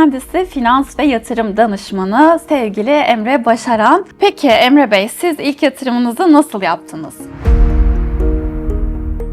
Kendisi finans ve yatırım danışmanı sevgili Emre Başaran. Peki Emre Bey siz ilk yatırımınızı nasıl yaptınız?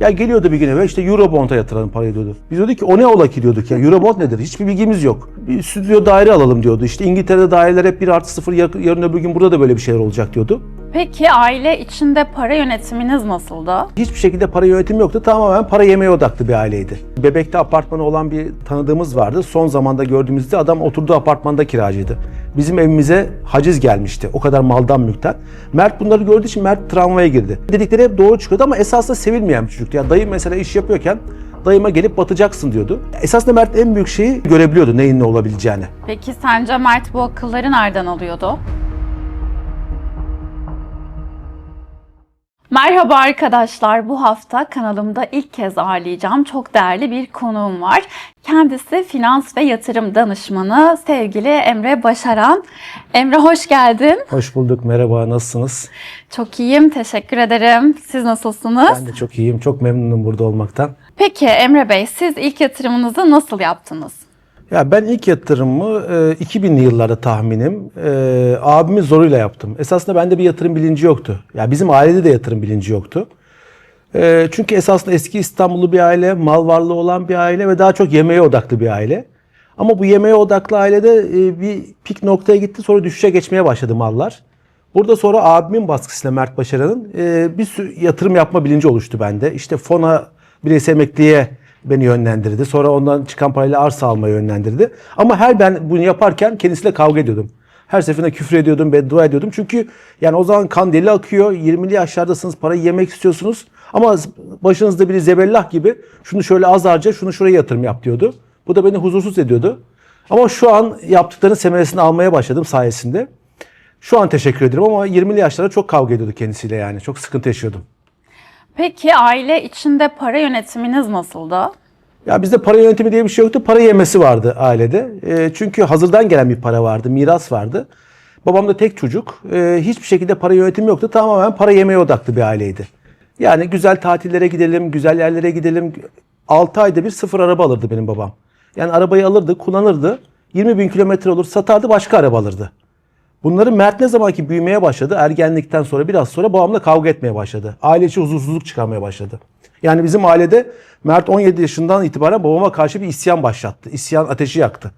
Ya geliyordu bir gün eve işte Eurobond'a yatıralım parayı diyordu. Biz diyorduk ki o ne ola ki diyorduk ya. Eurobond nedir? Hiçbir bilgimiz yok. Bir stüdyo daire alalım diyordu. İşte İngiltere'de daireler hep 1 artı 0 yarın öbür gün burada da böyle bir şeyler olacak diyordu. Peki aile içinde para yönetiminiz nasıldı? Hiçbir şekilde para yönetimi yoktu. Tamamen para yemeye odaklı bir aileydi. Bebek'te apartmanı olan bir tanıdığımız vardı. Son zamanda gördüğümüzde adam oturduğu apartmanda kiracıydı. Bizim evimize haciz gelmişti. O kadar maldan mülkten. Mert bunları gördüğü için Mert travmaya girdi. Dedikleri hep doğru çıkıyordu ama esasında sevilmeyen bir çocuktu. Ya dayı mesela iş yapıyorken dayıma gelip batacaksın diyordu. Esasında Mert en büyük şeyi görebiliyordu neyin ne olabileceğini. Peki sence Mert bu akılları nereden alıyordu? Merhaba arkadaşlar. Bu hafta kanalımda ilk kez ağırlayacağım çok değerli bir konuğum var. Kendisi finans ve yatırım danışmanı sevgili Emre Başaran. Emre hoş geldin. Hoş bulduk, merhaba, nasılsınız? Çok iyiyim, teşekkür ederim. Siz nasılsınız? Ben de çok iyiyim, çok memnunum burada olmaktan. Peki Emre Bey, siz ilk yatırımınızı nasıl yaptınız? Ya ben ilk yatırımımı e, 2000'li yıllarda tahminim e, abimin zoruyla yaptım. Esasında bende bir yatırım bilinci yoktu. Ya bizim ailede de yatırım bilinci yoktu. E, çünkü esasında eski İstanbullu bir aile, mal varlığı olan bir aile ve daha çok yemeğe odaklı bir aile. Ama bu yemeğe odaklı ailede e, bir pik noktaya gitti sonra düşüşe geçmeye başladı mallar. Burada sonra abimin baskısıyla Mert Başaran'ın e, bir yatırım yapma bilinci oluştu bende. İşte fona, bireysel emekliye beni yönlendirdi. Sonra ondan çıkan parayla arsa almaya yönlendirdi. Ama her ben bunu yaparken kendisiyle kavga ediyordum. Her seferinde küfür ediyordum, beddua ediyordum. Çünkü yani o zaman kan deli akıyor. 20'li yaşlardasınız, parayı yemek istiyorsunuz. Ama başınızda biri zebellah gibi şunu şöyle az harca, şunu şuraya yatırım yap diyordu. Bu da beni huzursuz ediyordu. Ama şu an yaptıklarının semeresini almaya başladım sayesinde. Şu an teşekkür ederim ama 20'li yaşlarda çok kavga ediyordu kendisiyle yani. Çok sıkıntı yaşıyordum. Peki aile içinde para yönetiminiz nasıldı? Ya bizde para yönetimi diye bir şey yoktu. Para yemesi vardı ailede. E, çünkü hazırdan gelen bir para vardı, miras vardı. Babam da tek çocuk. E, hiçbir şekilde para yönetimi yoktu. Tamamen para yemeye odaklı bir aileydi. Yani güzel tatillere gidelim, güzel yerlere gidelim. 6 ayda bir sıfır araba alırdı benim babam. Yani arabayı alırdı, kullanırdı. 20 bin kilometre olur satardı başka araba alırdı. Bunları Mert ne zaman ki büyümeye başladı, ergenlikten sonra biraz sonra babamla kavga etmeye başladı. Aile içi huzursuzluk çıkarmaya başladı. Yani bizim ailede Mert 17 yaşından itibaren babama karşı bir isyan başlattı. İsyan ateşi yaktı.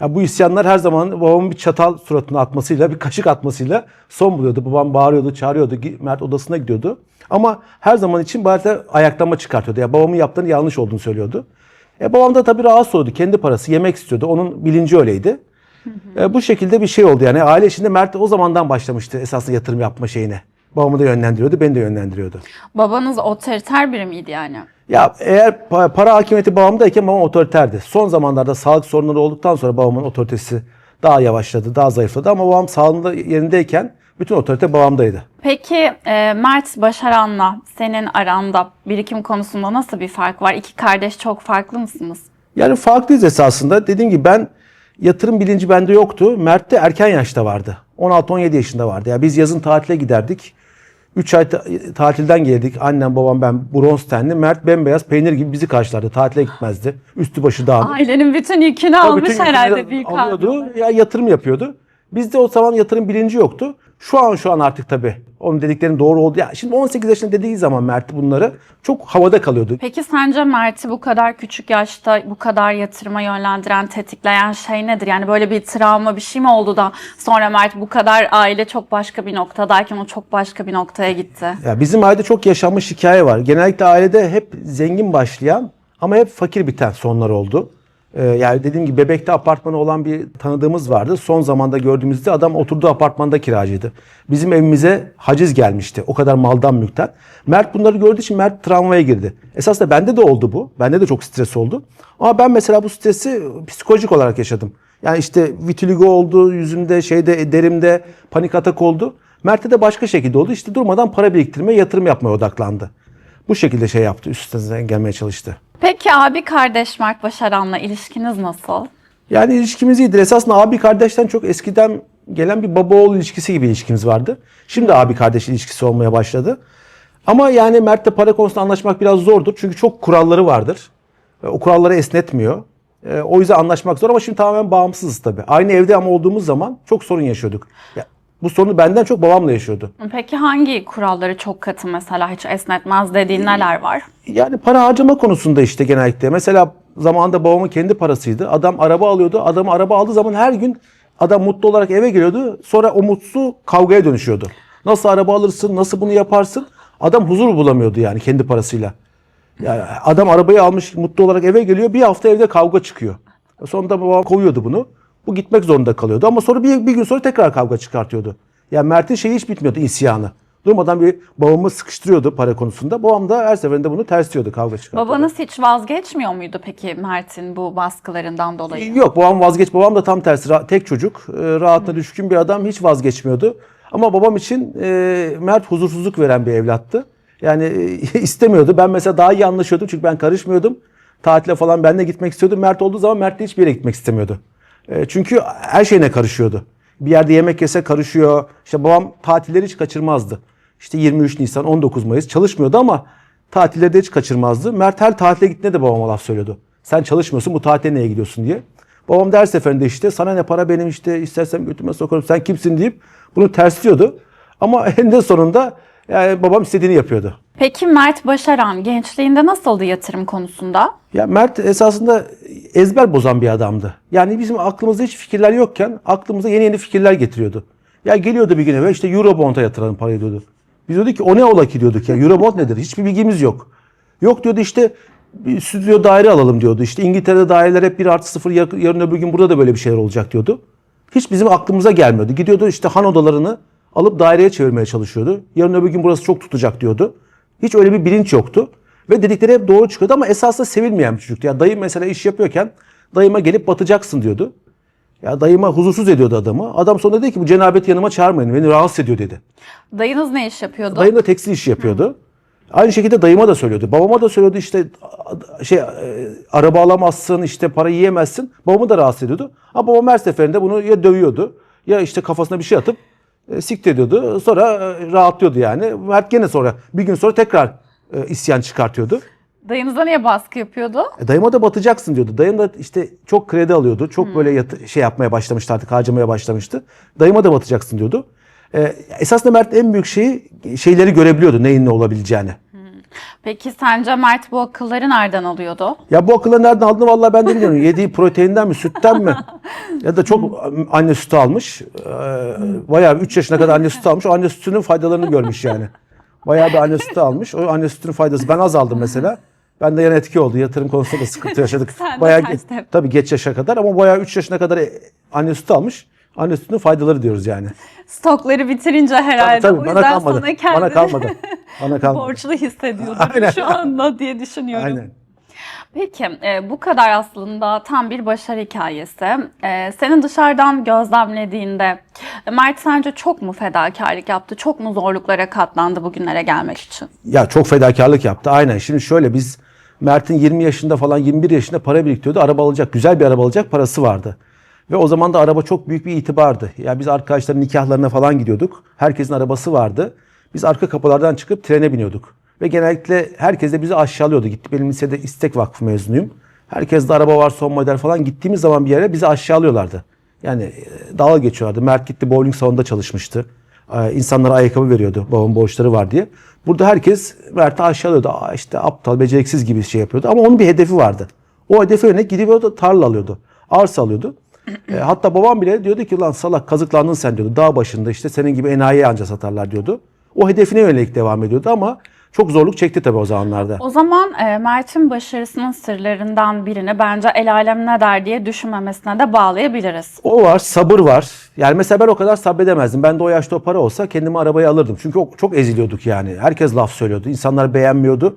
Yani bu isyanlar her zaman babamın bir çatal suratına atmasıyla, bir kaşık atmasıyla son buluyordu. Babam bağırıyordu, çağırıyordu. Mert odasına gidiyordu. Ama her zaman için bari ayaklama çıkartıyordu. Ya babamın yaptığını yanlış olduğunu söylüyordu. E babam da tabii rahatsız oldu. Kendi parası yemek istiyordu. Onun bilinci öyleydi. E, bu şekilde bir şey oldu yani. Aile içinde Mert o zamandan başlamıştı esasında yatırım yapma şeyine. Babamı da yönlendiriyordu, beni de yönlendiriyordu. Babanız otoriter biri miydi yani? Ya eğer pa- para hakimiyeti babamdayken babam otoriterdi. Son zamanlarda sağlık sorunları olduktan sonra babamın otoritesi daha yavaşladı, daha zayıfladı. Ama babam sağlığında yerindeyken bütün otorite babamdaydı. Peki e, Mert Başaran'la senin aranda birikim konusunda nasıl bir fark var? İki kardeş çok farklı mısınız? Yani farklıyız esasında. Dediğim gibi ben yatırım bilinci bende yoktu. Mert de erken yaşta vardı. 16-17 yaşında vardı. Ya biz yazın tatile giderdik. 3 ay ta- tatilden gelirdik. Annem, babam, ben bronz tenli. Mert bembeyaz peynir gibi bizi karşılardı. Tatile gitmezdi. Üstü başı dağınık. Ailenin bütün yükünü Tabii almış bütün herhalde büyük alıyordu. Ya yatırım yapıyordu. Bizde o zaman yatırım bilinci yoktu. Şu an şu an artık tabii onun dediklerinin doğru oldu. Ya şimdi 18 yaşında dediği zaman Mert bunları çok havada kalıyordu. Peki sence Mert'i bu kadar küçük yaşta bu kadar yatırıma yönlendiren, tetikleyen şey nedir? Yani böyle bir travma bir şey mi oldu da sonra Mert bu kadar aile çok başka bir noktadayken o çok başka bir noktaya gitti? Ya bizim ailede çok yaşanmış hikaye var. Genellikle ailede hep zengin başlayan ama hep fakir biten sonlar oldu. Ee, yani dediğim gibi Bebek'te apartmanı olan bir tanıdığımız vardı. Son zamanda gördüğümüzde adam oturduğu apartmanda kiracıydı. Bizim evimize haciz gelmişti. O kadar maldan mülkten. Mert bunları gördüğü için Mert travmaya girdi. Esasında bende de oldu bu. Bende de çok stres oldu. Ama ben mesela bu stresi psikolojik olarak yaşadım. Yani işte vitiligo oldu, yüzümde, şeyde, derimde panik atak oldu. Mert'e de başka şekilde oldu. İşte durmadan para biriktirmeye, yatırım yapmaya odaklandı. Bu şekilde şey yaptı, üstesinden gelmeye çalıştı. Peki abi kardeş Mert Başaran'la ilişkiniz nasıl? Yani ilişkimiz iyidir. Esasında abi kardeşten çok eskiden gelen bir baba oğul ilişkisi gibi ilişkimiz vardı. Şimdi abi kardeş ilişkisi olmaya başladı. Ama yani Mert'le para konusunda anlaşmak biraz zordur. Çünkü çok kuralları vardır. Ve O kuralları esnetmiyor. E, o yüzden anlaşmak zor ama şimdi tamamen bağımsızız tabii. Aynı evde ama olduğumuz zaman çok sorun yaşıyorduk. Ya, bu sorunu benden çok babamla yaşıyordu. Peki hangi kuralları çok katı mesela hiç esnetmez dediğin neler var? Yani para harcama konusunda işte genellikle. Mesela zamanında babamın kendi parasıydı. Adam araba alıyordu. Adamı araba aldığı zaman her gün adam mutlu olarak eve geliyordu. Sonra o mutsu kavgaya dönüşüyordu. Nasıl araba alırsın? Nasıl bunu yaparsın? Adam huzur bulamıyordu yani kendi parasıyla. Yani adam arabayı almış mutlu olarak eve geliyor. Bir hafta evde kavga çıkıyor. Sonunda babam kovuyordu bunu. Bu gitmek zorunda kalıyordu. Ama sonra bir, bir gün sonra tekrar kavga çıkartıyordu. Yani Mert'in şeyi hiç bitmiyordu isyanı. Durmadan bir babamı sıkıştırıyordu para konusunda. Babam da her seferinde bunu tersliyordu kavga çıkartıyordu. Babanız hiç vazgeçmiyor muydu peki Mert'in bu baskılarından dolayı? Yok babam vazgeç. Babam da tam tersi. Tek çocuk. e, Rahatına düşkün bir adam. Hiç vazgeçmiyordu. Ama babam için e, Mert huzursuzluk veren bir evlattı. Yani e, istemiyordu. Ben mesela daha iyi anlaşıyordum. Çünkü ben karışmıyordum. Tatile falan ben de gitmek istiyordum. Mert olduğu zaman Mert de hiçbir yere gitmek istemiyordu. E, çünkü her şeyine karışıyordu. Bir yerde yemek yese karışıyor. İşte babam tatilleri hiç kaçırmazdı. İşte 23 Nisan, 19 Mayıs çalışmıyordu ama tatilleri de hiç kaçırmazdı. Mert her tatile gittiğinde de babama laf söylüyordu. Sen çalışmıyorsun bu tatile neye gidiyorsun diye. Babam da her seferinde işte sana ne para benim işte istersem götüme sokarım sen kimsin deyip bunu tersliyordu. Ama eninde sonunda yani babam istediğini yapıyordu. Peki Mert Başaran gençliğinde nasıldı yatırım konusunda? Ya Mert esasında ezber bozan bir adamdı. Yani bizim aklımızda hiç fikirler yokken aklımıza yeni yeni fikirler getiriyordu. Ya geliyordu bir gün eve işte Eurobond'a yatıralım parayı diyordu. Biz diyorduk ki o ne ola ki diyorduk ya Eurobond nedir? Hiçbir bilgimiz yok. Yok diyordu işte bir stüdyo daire alalım diyordu. İşte İngiltere'de daireler hep 1 artı 0 yarın öbür gün burada da böyle bir şeyler olacak diyordu. Hiç bizim aklımıza gelmiyordu. Gidiyordu işte han odalarını alıp daireye çevirmeye çalışıyordu. Yarın öbür gün burası çok tutacak diyordu. Hiç öyle bir bilinç yoktu. Ve dedikleri hep doğru çıkıyordu ama esasında sevilmeyen bir çocuktu. Ya dayım mesela iş yapıyorken dayıma gelip batacaksın diyordu. Ya dayıma huzursuz ediyordu adamı. Adam sonra dedi ki bu cenabet yanıma çağırmayın beni rahatsız ediyor dedi. Dayınız ne iş yapıyordu? Dayım da tekstil işi yapıyordu. Aynı şekilde dayıma da söylüyordu. Babama da söylüyordu işte şey e, araba alamazsın işte para yiyemezsin. Babamı da rahatsız ediyordu. Ama babam her seferinde bunu ya dövüyordu ya işte kafasına bir şey atıp e, ediyordu. Sonra e, rahatlıyordu yani. Mert gene sonra bir gün sonra tekrar e, isyan çıkartıyordu. Dayınıza niye baskı yapıyordu? E, dayıma da batacaksın diyordu. Dayım da işte çok kredi alıyordu. Çok böyle yatı- şey yapmaya başlamıştı artık harcamaya başlamıştı. Dayıma da batacaksın diyordu. E, esasında Mert en büyük şeyi şeyleri görebiliyordu neyin ne olabileceğini. Peki sence Mert bu akılları nereden alıyordu? Ya bu akılları nereden aldığını vallahi ben de bilmiyorum. Yediği proteinden mi, sütten mi? Ya da çok anne sütü almış. Ee, Bayağı 3 yaşına kadar anne sütü almış. O anne sütünün faydalarını görmüş yani. Bayağı bir anne sütü almış. O anne sütünün faydası. Ben az aldım mesela. Ben de yan etki oldu. Yatırım konusunda da sıkıntı yaşadık. Sen de bayağı tepki. tabii geç yaşa kadar ama bayağı 3 yaşına kadar anne sütü almış. Anne sütünün faydaları diyoruz yani. Stokları bitirince herhalde. Tabii, o bana yüzden kalmadı. sana kendini Bana kalmadı. Bana kalmadı. borçlu hissediyordur şu anda diye düşünüyorum. Aynen. Peki e, bu kadar aslında tam bir başarı hikayesi. E, senin dışarıdan gözlemlediğinde e, Mert sence çok mu fedakarlık yaptı? Çok mu zorluklara katlandı bugünlere gelmek için? Ya çok fedakarlık yaptı. Aynen. Şimdi şöyle biz Mert'in 20 yaşında falan 21 yaşında para biriktiriyordu. Araba alacak, güzel bir araba alacak parası vardı. Ve o zaman da araba çok büyük bir itibardı. Ya biz arkadaşların nikahlarına falan gidiyorduk. Herkesin arabası vardı. Biz arka kapılardan çıkıp trene biniyorduk. Ve genellikle herkes de bizi aşağılıyordu. Gitti benim lisede İstek Vakfı mezunuyum. Herkes de araba var son model falan. Gittiğimiz zaman bir yere bizi aşağılıyorlardı. Yani e, dalga geçiyorlardı. Mert gitti bowling salonunda çalışmıştı. Ee, insanlara ayakkabı veriyordu babamın borçları var diye. Burada herkes Mert'i aşağılıyordu. Aa işte aptal, beceriksiz gibi şey yapıyordu. Ama onun bir hedefi vardı. O hedefe yönelik gidip orada tarla alıyordu. Arsa alıyordu. E, hatta babam bile diyordu ki lan salak kazıklandın sen diyordu. Dağ başında işte senin gibi enayiye anca satarlar diyordu. O hedefine yönelik devam ediyordu ama çok zorluk çekti tabii o zamanlarda. O zaman e, Mert'in başarısının sırlarından birini bence el alem ne der diye düşünmemesine de bağlayabiliriz. O var, sabır var. Yani mesela ben o kadar sabredemezdim. Ben de o yaşta o para olsa kendime arabayı alırdım. Çünkü o- çok eziliyorduk yani. Herkes laf söylüyordu. İnsanlar beğenmiyordu.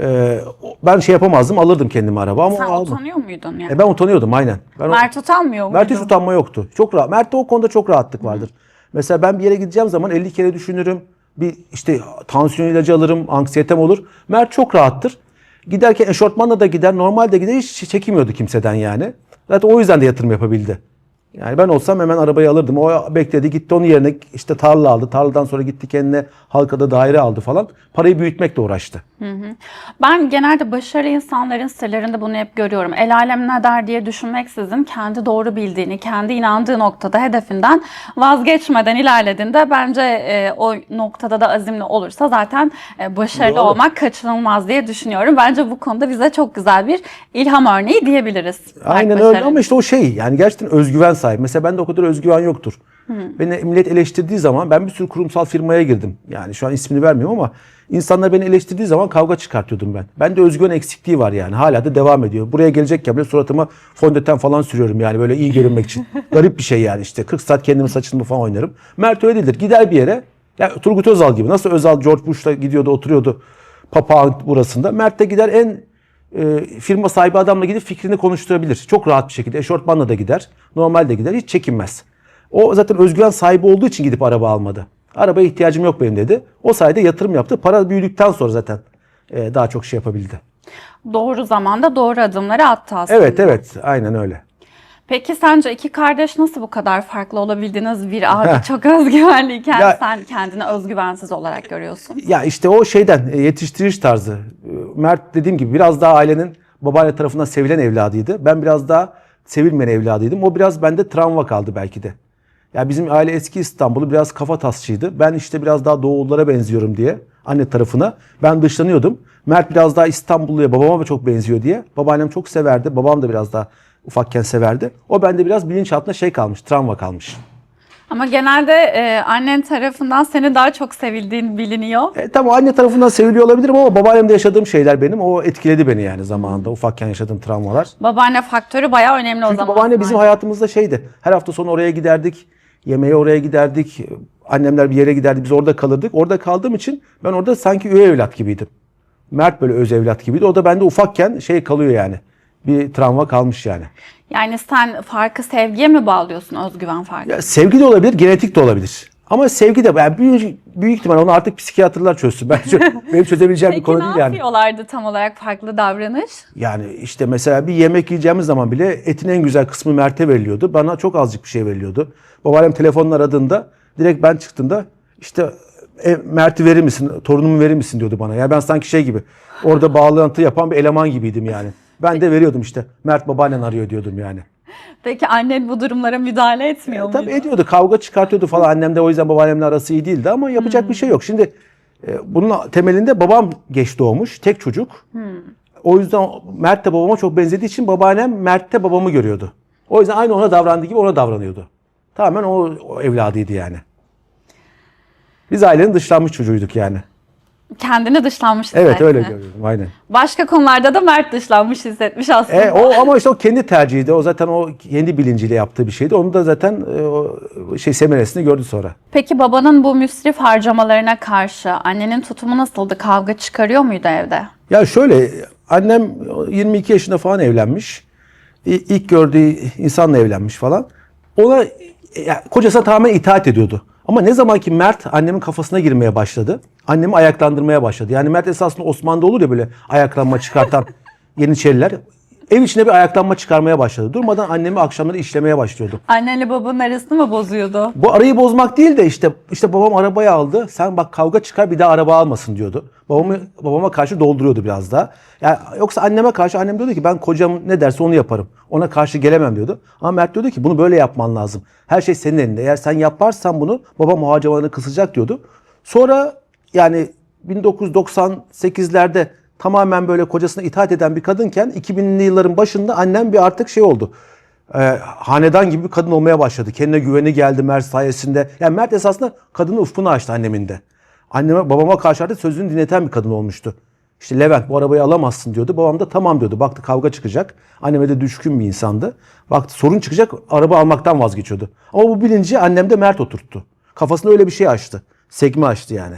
Ee, ben şey yapamazdım, alırdım kendime araba ama Sen o utanıyor muydun yani? E ben utanıyordum aynen. Ben Mert utanmıyor muydu? Mert hiç utanma yoktu. Çok rahat. Mert'te o konuda çok rahatlık vardır. Mesela ben bir yere gideceğim zaman 50 kere düşünürüm. Bir işte tansiyon ilacı alırım, anksiyetem olur. Mert çok rahattır. Giderken eşortmanla da gider, normal de gider. Hiç çekinmiyordu kimseden yani. Zaten o yüzden de yatırım yapabildi. Yani ben olsam hemen arabayı alırdım. O bekledi gitti onun yerine işte tarla aldı. Tarladan sonra gitti kendine halkada daire aldı falan. Parayı büyütmekle uğraştı. Ben genelde başarılı insanların sırlarında bunu hep görüyorum. El alem ne der diye düşünmeksizin kendi doğru bildiğini, kendi inandığı noktada hedefinden vazgeçmeden ilerlediğinde bence e, o noktada da azimli olursa zaten e, başarılı Doğru. olmak kaçınılmaz diye düşünüyorum. Bence bu konuda bize çok güzel bir ilham örneği diyebiliriz. Aynen öyle ama işte o şey yani gerçekten özgüven sahibi. Mesela bende o kadar özgüven yoktur. Beni millet eleştirdiği zaman ben bir sürü kurumsal firmaya girdim. Yani şu an ismini vermiyorum ama insanlar beni eleştirdiği zaman kavga çıkartıyordum ben. Bende özgüven eksikliği var yani. Hala da devam ediyor. Buraya gelecekken bile suratıma fondöten falan sürüyorum yani böyle iyi görünmek için. Garip bir şey yani işte. 40 saat kendimi saçımı falan oynarım. Mert öyle değildir. Gider bir yere. Ya Turgut Özal gibi. Nasıl Özal George Bush'la gidiyordu oturuyordu papağan burasında. Mert de gider en e, firma sahibi adamla gidip fikrini konuşturabilir. Çok rahat bir şekilde. Eşortmanla da gider. Normal de gider. Hiç çekinmez. O zaten özgüven sahibi olduğu için gidip araba almadı. Arabaya ihtiyacım yok benim dedi. O sayede yatırım yaptı. Para büyüdükten sonra zaten e, daha çok şey yapabildi. Doğru zamanda doğru adımları attı aslında. Evet evet aynen öyle. Peki sence iki kardeş nasıl bu kadar farklı olabildiniz? Bir abi çok özgüvenliyken Ya- sen kendini özgüvensiz olarak görüyorsun. Ya işte o şeyden e, yetiştiriş tarzı. E, Mert dediğim gibi biraz daha ailenin babaanne tarafından sevilen evladıydı. Ben biraz daha sevilmeyen evladıydım. O biraz bende travma kaldı belki de. Ya bizim aile eski İstanbul'u biraz kafa tasçıydı. Ben işte biraz daha Doğullara benziyorum diye anne tarafına. Ben dışlanıyordum. Mert biraz daha İstanbulluya babama çok benziyor diye. Babaannem çok severdi. Babam da biraz daha ufakken severdi. O bende biraz bilinçaltında şey kalmış, travma kalmış. Ama genelde e, annen tarafından seni daha çok sevildiğin biliniyor. E, tamam anne tarafından seviliyor olabilirim ama babaannemde yaşadığım şeyler benim. O etkiledi beni yani zamanında. Ufakken yaşadığım travmalar. Babaanne faktörü bayağı önemli o Çünkü zaman. babaanne bizim hayatımızda şeydi. Her hafta sonu oraya giderdik. Yemeğe oraya giderdik. Annemler bir yere giderdi. Biz orada kalırdık. Orada kaldığım için ben orada sanki üvey evlat gibiydim. Mert böyle öz evlat gibiydi. O da bende ufakken şey kalıyor yani. Bir travma kalmış yani. Yani sen farkı sevgiye mi bağlıyorsun özgüven farkı? Ya sevgi de olabilir, genetik de olabilir. Ama sevgi de yani büyük, büyük ihtimal onu artık psikiyatrlar çözsün. Ben çö- benim çözebileceğim bir Peki konu ne değil yani. yapıyorlardı tam olarak farklı davranış? Yani işte mesela bir yemek yiyeceğimiz zaman bile etin en güzel kısmı Mert'e veriliyordu. Bana çok azıcık bir şey veriliyordu. Babaannem telefonla aradığında direkt ben çıktığımda işte e, Mert'i verir misin, torunumu verir misin diyordu bana. Yani ben sanki şey gibi orada bağlantı yapan bir eleman gibiydim yani. Ben de veriyordum işte. Mert babaannen arıyor diyordum yani. Peki annen bu durumlara müdahale etmiyor muydu? Tabii ediyordu. Kavga çıkartıyordu falan. Annem de o yüzden babaannemle arası iyi değildi ama yapacak bir şey yok. Şimdi e, bunun temelinde babam geç doğmuş. Tek çocuk. O yüzden Mert de babama çok benzediği için babaannem Mert'te babamı görüyordu. O yüzden aynı ona davrandığı gibi ona davranıyordu. Tamamen o, o evladıydı yani. Biz ailenin dışlanmış çocuğuyduk yani. Kendini dışlanmış Evet hissetti. öyle görüyorum aynen. Başka konularda da Mert dışlanmış hissetmiş aslında. E, o ama işte o kendi tercihiydi. O zaten o kendi bilinciyle yaptığı bir şeydi. Onu da zaten e, o şey semeresini gördü sonra. Peki babanın bu müsrif harcamalarına karşı annenin tutumu nasıldı? Kavga çıkarıyor muydu evde? Ya şöyle annem 22 yaşında falan evlenmiş. İlk gördüğü insanla evlenmiş falan. Ona ya, kocasına tamamen itaat ediyordu. Ama ne zaman ki Mert annemin kafasına girmeye başladı. Annemi ayaklandırmaya başladı. Yani Mert esasında Osmanlı'da olur ya böyle ayaklanma çıkartan Yeniçeriler. Ev içinde bir ayaklanma çıkarmaya başladı. Durmadan annemi akşamları işlemeye başlıyordu. Annenle babanın arasını mı bozuyordu? Bu arayı bozmak değil de işte işte babam arabayı aldı. Sen bak kavga çıkar bir daha araba almasın diyordu. Babamı babama karşı dolduruyordu biraz daha. Yani yoksa anneme karşı annem diyordu ki ben kocam ne derse onu yaparım. Ona karşı gelemem diyordu. Ama Mert diyordu ki bunu böyle yapman lazım. Her şey senin elinde. Eğer sen yaparsan bunu babam muhacevalarını kısacak diyordu. Sonra yani 1998'lerde tamamen böyle kocasına itaat eden bir kadınken 2000'li yılların başında annem bir artık şey oldu e, hanedan gibi bir kadın olmaya başladı. Kendine güveni geldi Mert sayesinde. Yani Mert esasında kadının ufkunu açtı annemin de. Anneme babama karşı artık sözünü dinleten bir kadın olmuştu. İşte Levent bu arabayı alamazsın diyordu. Babam da tamam diyordu. Baktı kavga çıkacak. Anneme de düşkün bir insandı. Baktı sorun çıkacak araba almaktan vazgeçiyordu. Ama bu bilinci annemde Mert oturttu. Kafasında öyle bir şey açtı. Sekme açtı yani.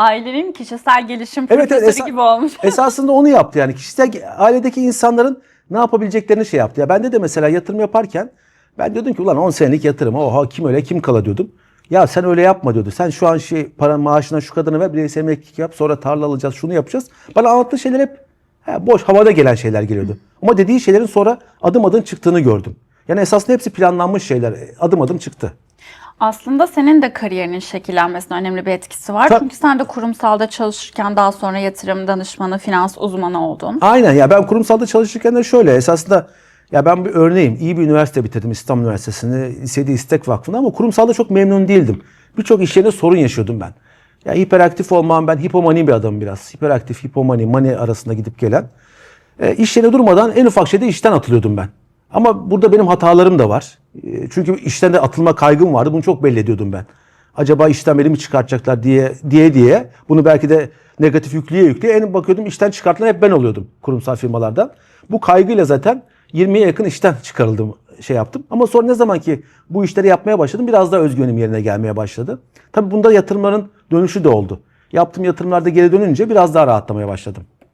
Ailenin kişisel gelişim Evet, evet, profesörü esa- gibi olmuş. Esasında onu yaptı yani. Kişisel ailedeki insanların ne yapabileceklerini şey yaptı. Ya bende de mesela yatırım yaparken ben diyordum ki ulan 10 senelik yatırım. Oha kim öyle kim kala diyordum. Ya sen öyle yapma diyordu. Sen şu an şey para maaşına şu kadarını ver bireysel emeklilik yap sonra tarla alacağız şunu yapacağız. Bana anlattığı şeyler hep he, boş havada gelen şeyler geliyordu. Ama dediği şeylerin sonra adım adım çıktığını gördüm. Yani esasında hepsi planlanmış şeyler. Adım adım çıktı. Aslında senin de kariyerinin şekillenmesine önemli bir etkisi var. Tabii. Çünkü sen de kurumsalda çalışırken daha sonra yatırım danışmanı, finans uzmanı oldun. Aynen ya ben kurumsalda çalışırken de şöyle esasında ya ben bir örneğim. İyi bir üniversite bitirdim İstanbul Üniversitesi'ni, lisede İstek Vakfı'nı ama kurumsalda çok memnun değildim. Birçok iş yerinde sorun yaşıyordum ben. Ya hiperaktif olmam ben hipomani bir adamım biraz. Hiperaktif, hipomani, mani arasında gidip gelen. E, iş yerine durmadan en ufak şeyde işten atılıyordum ben. Ama burada benim hatalarım da var. E, çünkü işten de atılma kaygım vardı. Bunu çok belli ediyordum ben. Acaba işten beni mi çıkartacaklar diye diye diye bunu belki de negatif yükleye yükleye en bakıyordum işten çıkartılan hep ben oluyordum kurumsal firmalardan. Bu kaygıyla zaten 20'ye yakın işten çıkarıldım şey yaptım. Ama sonra ne zaman ki bu işleri yapmaya başladım biraz daha özgüvenim yerine gelmeye başladı. Tabii bunda yatırımların dönüşü de oldu. Yaptığım yatırımlarda geri dönünce biraz daha rahatlamaya başladım.